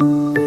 Merhaba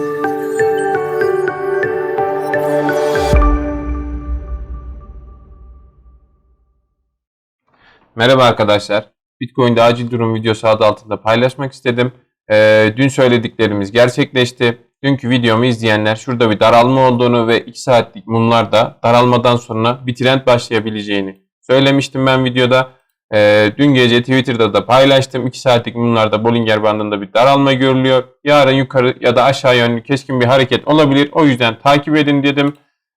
arkadaşlar. Bitcoin'de acil durum videosu adı altında paylaşmak istedim. Ee, dün söylediklerimiz gerçekleşti. Dünkü videomu izleyenler şurada bir daralma olduğunu ve 2 saatlik mumlarda daralmadan sonra bir trend başlayabileceğini söylemiştim ben videoda. Ee, dün gece Twitter'da da paylaştım. 2 saatlik mumlarda Bollinger bandında bir daralma görülüyor. Yarın yukarı ya da aşağı yönlü keskin bir hareket olabilir. O yüzden takip edin dedim.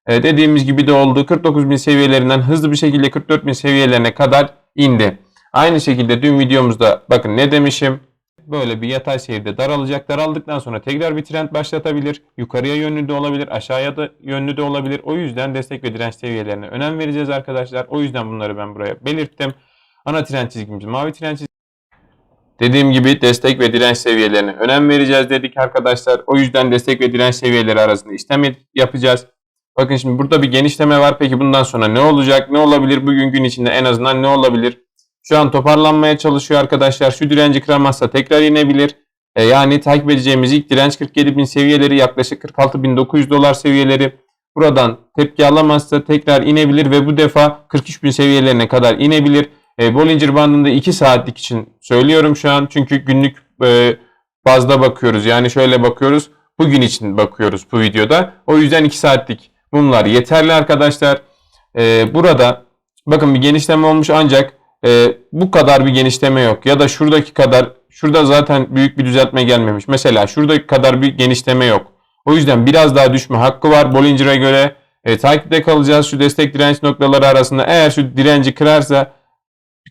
Ee, dediğimiz gibi de oldu. 49.000 seviyelerinden hızlı bir şekilde 44.000 seviyelerine kadar indi. Aynı şekilde dün videomuzda bakın ne demişim. Böyle bir yatay seyirde daralacak. Daraldıktan sonra tekrar bir trend başlatabilir. Yukarıya yönlü de olabilir. Aşağıya da yönlü de olabilir. O yüzden destek ve direnç seviyelerine önem vereceğiz arkadaşlar. O yüzden bunları ben buraya belirttim. Ana trend çizgimiz mavi trend çizgimiz. Dediğim gibi destek ve direnç seviyelerine önem vereceğiz dedik arkadaşlar. O yüzden destek ve direnç seviyeleri arasında işlem yapacağız. Bakın şimdi burada bir genişleme var. Peki bundan sonra ne olacak? Ne olabilir? Bugün gün içinde en azından ne olabilir? Şu an toparlanmaya çalışıyor arkadaşlar. Şu direnci kıramazsa tekrar inebilir. E, yani takip edeceğimiz ilk direnç 47.000 seviyeleri yaklaşık 46.900 dolar seviyeleri. Buradan tepki alamazsa tekrar inebilir ve bu defa 43.000 seviyelerine kadar inebilir. E, Bollinger bandında 2 saatlik için söylüyorum şu an. Çünkü günlük e, bazda bakıyoruz. Yani şöyle bakıyoruz. Bugün için bakıyoruz bu videoda. O yüzden 2 saatlik bunlar yeterli arkadaşlar. E, burada bakın bir genişleme olmuş ancak e, bu kadar bir genişleme yok. Ya da şuradaki kadar, şurada zaten büyük bir düzeltme gelmemiş. Mesela şuradaki kadar bir genişleme yok. O yüzden biraz daha düşme hakkı var Bollinger'a göre. E, takipte kalacağız şu destek direnç noktaları arasında. Eğer şu direnci kırarsa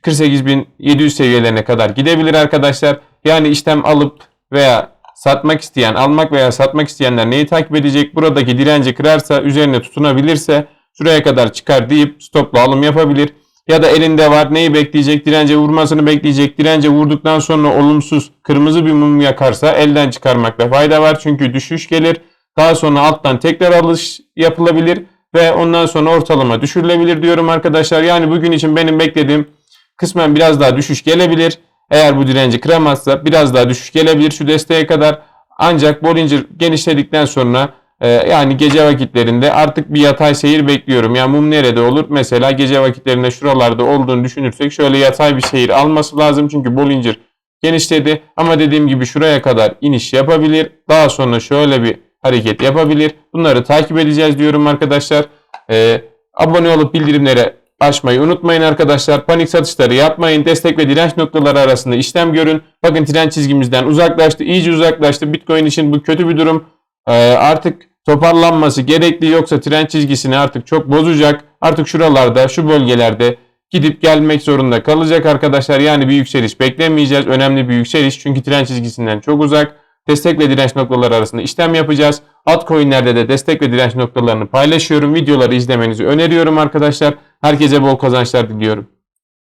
48.700 seviyelerine kadar gidebilir arkadaşlar. Yani işlem alıp veya satmak isteyen, almak veya satmak isteyenler neyi takip edecek? Buradaki direnci kırarsa, üzerine tutunabilirse şuraya kadar çıkar deyip stopla alım yapabilir. Ya da elinde var neyi bekleyecek? Dirence vurmasını bekleyecek. Dirence vurduktan sonra olumsuz kırmızı bir mum yakarsa elden çıkarmakta fayda var. Çünkü düşüş gelir. Daha sonra alttan tekrar alış yapılabilir ve ondan sonra ortalama düşürülebilir diyorum arkadaşlar. Yani bugün için benim beklediğim kısmen biraz daha düşüş gelebilir. Eğer bu direnci kıramazsa biraz daha düşüş gelebilir şu desteğe kadar. Ancak Bollinger genişledikten sonra ee, yani gece vakitlerinde artık bir yatay seyir bekliyorum. Yani mum nerede olur? Mesela gece vakitlerinde şuralarda olduğunu düşünürsek şöyle yatay bir seyir alması lazım. Çünkü Bollinger genişledi. Ama dediğim gibi şuraya kadar iniş yapabilir. Daha sonra şöyle bir hareket yapabilir. Bunları takip edeceğiz diyorum arkadaşlar. Ee, abone olup bildirimlere açmayı unutmayın arkadaşlar. Panik satışları yapmayın. Destek ve direnç noktaları arasında işlem görün. Bakın direnç çizgimizden uzaklaştı. iyice uzaklaştı. Bitcoin için bu kötü bir durum. Ee, artık toparlanması gerekli yoksa tren çizgisini artık çok bozacak. Artık şuralarda şu bölgelerde gidip gelmek zorunda kalacak arkadaşlar. Yani bir yükseliş beklemeyeceğiz. Önemli bir yükseliş çünkü tren çizgisinden çok uzak. Destek ve direnç noktaları arasında işlem yapacağız. Altcoin'lerde de destek ve direnç noktalarını paylaşıyorum. Videoları izlemenizi öneriyorum arkadaşlar. Herkese bol kazançlar diliyorum.